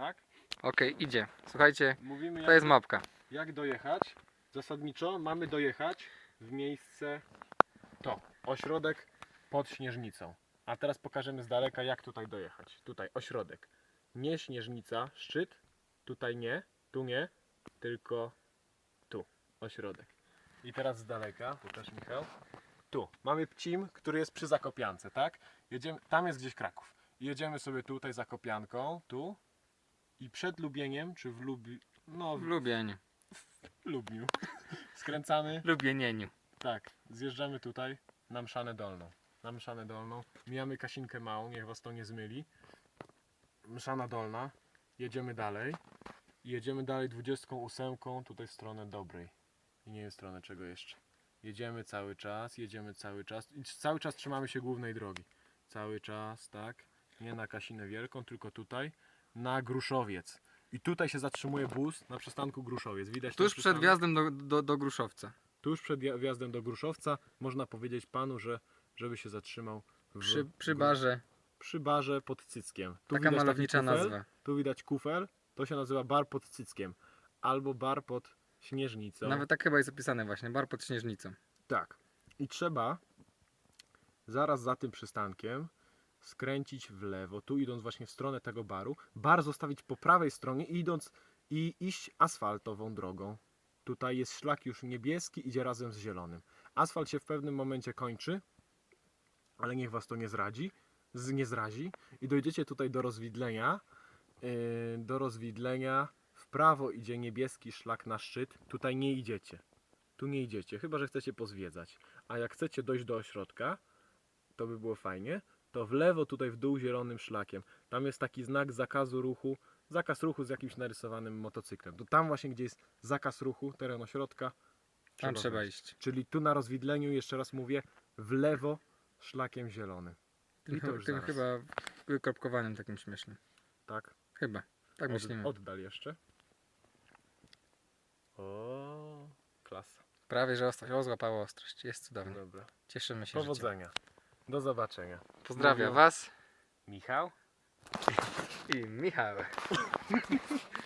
tak? Okej, idzie. Słuchajcie, Mówimy to jak, jest mapka. jak dojechać. Zasadniczo mamy dojechać w miejsce to, ośrodek pod Śnieżnicą. A teraz pokażemy z daleka jak tutaj dojechać. Tutaj ośrodek. Nie Śnieżnica, szczyt. Tutaj nie, tu nie, tylko tu, ośrodek. I teraz z daleka, też Michał. Tu, mamy Pcim, który jest przy Zakopiance, tak? Jedziemy, tam jest gdzieś Kraków. I Jedziemy sobie tutaj Zakopianką, tu. I przed Lubieniem, czy w Lubi... No, W w Lubieniu. Lubniu. Skręcamy, Lubienieniu. tak, zjeżdżamy tutaj na Mszanę Dolną. Na Mszanę Dolną. Mijamy Kasinkę Małą, niech was to nie zmyli. Mszana Dolna. Jedziemy dalej. I jedziemy dalej 28 tutaj w stronę dobrej. I nie jest stronę czego jeszcze. Jedziemy cały czas, jedziemy cały czas. I cały czas trzymamy się głównej drogi. Cały czas, tak. Nie na Kasinę Wielką, tylko tutaj. Na Gruszowiec. I tutaj się zatrzymuje bus na przystanku Gruszowiec. Widać ten Tuż przed przystanek? wjazdem do, do, do Gruszowca. Tuż przed wja- wjazdem do Gruszowca można powiedzieć panu, że żeby się zatrzymał w Przy, przy barze. przy barze pod Cyckiem. Tu Taka widać taki malownicza kufel, nazwa. Tu widać kufel, to się nazywa bar pod Cyckiem. Albo bar pod Śnieżnicą. Nawet tak chyba jest opisane właśnie. Bar pod Śnieżnicą. Tak. I trzeba zaraz za tym przystankiem skręcić w lewo, tu idąc właśnie w stronę tego baru. Bar zostawić po prawej stronie i idąc i iść asfaltową drogą. Tutaj jest szlak już niebieski, idzie razem z zielonym. Asfalt się w pewnym momencie kończy, ale niech was to nie zradzi, z, nie zrazi. I dojdziecie tutaj do rozwidlenia. Yy, do rozwidlenia w prawo idzie niebieski szlak na szczyt. Tutaj nie idziecie. Tu nie idziecie, chyba że chcecie pozwiedzać. A jak chcecie dojść do ośrodka, to by było fajnie, to w lewo tutaj w dół zielonym szlakiem. Tam jest taki znak zakazu ruchu, zakaz ruchu z jakimś narysowanym motocyklem. To tam właśnie, gdzie jest zakaz ruchu, teren ośrodka, Tam trzeba iść. Czyli tu na rozwidleniu, jeszcze raz mówię, w lewo szlakiem zielonym. I to Tym, już tym zaraz. chyba wykropkowanym takim śmiesznym. Tak, Chyba. Tak Od, myślimy. oddal jeszcze. O, klasa. Prawie, że ostrość. O, złapało ostrość. Jest cudownie. Dobra. Cieszymy się. Powodzenia. Do zobaczenia. Pozdrawiam Was Michał? i Michał.